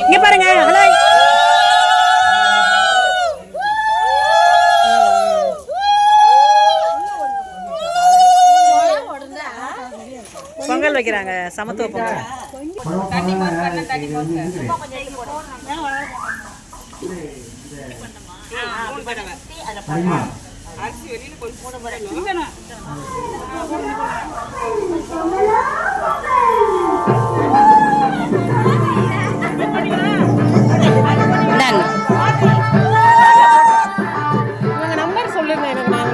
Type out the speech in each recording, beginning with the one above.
இங்க பாருங்க ஹலோ. பொங்கல் வைக்கிறாங்க சமத்துவ பொங்கல். இந்தாங்க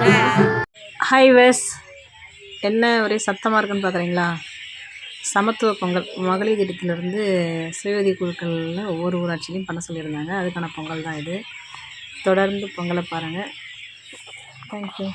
ஹாய் வெஸ் என்ன ஒரே சத்தமாக இருக்குன்னு பார்க்குறீங்களா சமத்துவ பொங்கல். மகளிர் திட்டத்திலிருந்து சுயஉதவி குழுக்களில் ஒவ்வொரு ஊராட்சியிலையும் பண்ண சொல்லியிருந்தாங்க. அதுக்கான பொங்கல் தான் இது. தொடர்ந்து பொங்கலை பாருங்கள் தேங்க்யூ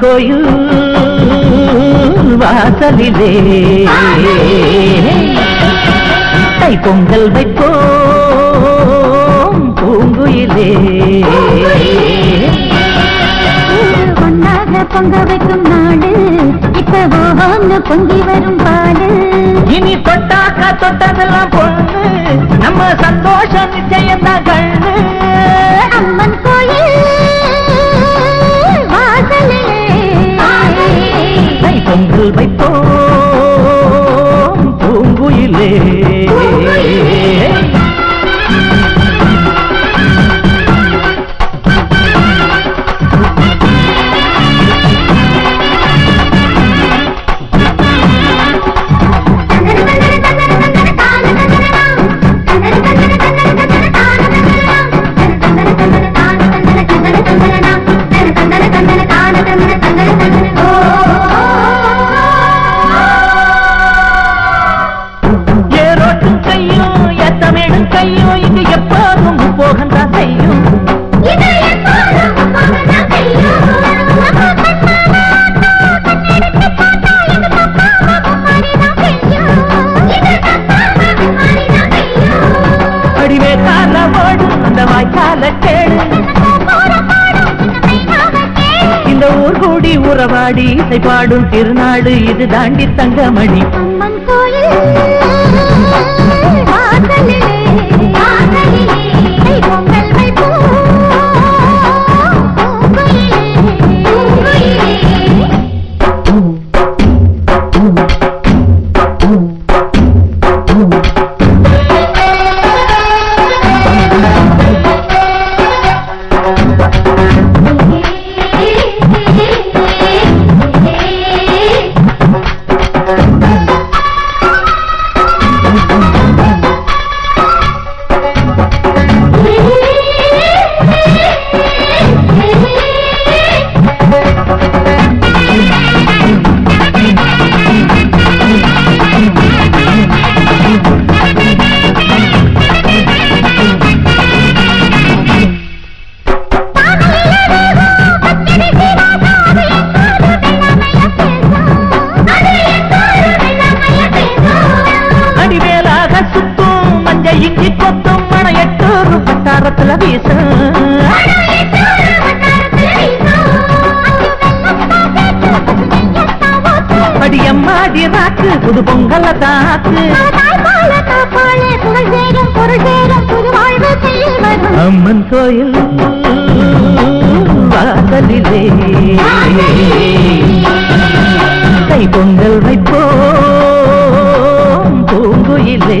கோயில் வாசலிலே. தை பொங்கல் வைப்போம் பூங்குயிலே. ஒன்னாக பொங்க வைக்கும் நாடு இப்ப ஓஹோன்னு பொங்கி வரும் பாடு. இனி தொட்டாக்கா தொட்டதெல்லாம் பொண்ணு நம்ம சந்தோஷம் நிச்சயம்தான் கண்ணு இந்த ஊர் கூடி உறவாடி இசை பாடும் திருநாடு இது தாண்டி தங்கமணி. அம்மன் கோயில். வட்டாரத்துல வீசும் அடியம்மாடி ராக்கு புது பொங்கல தாக்கு அம்மன் கோயில் வாசலிலே. கை பொங்கல் வைப்போம் பூங்குயிலே.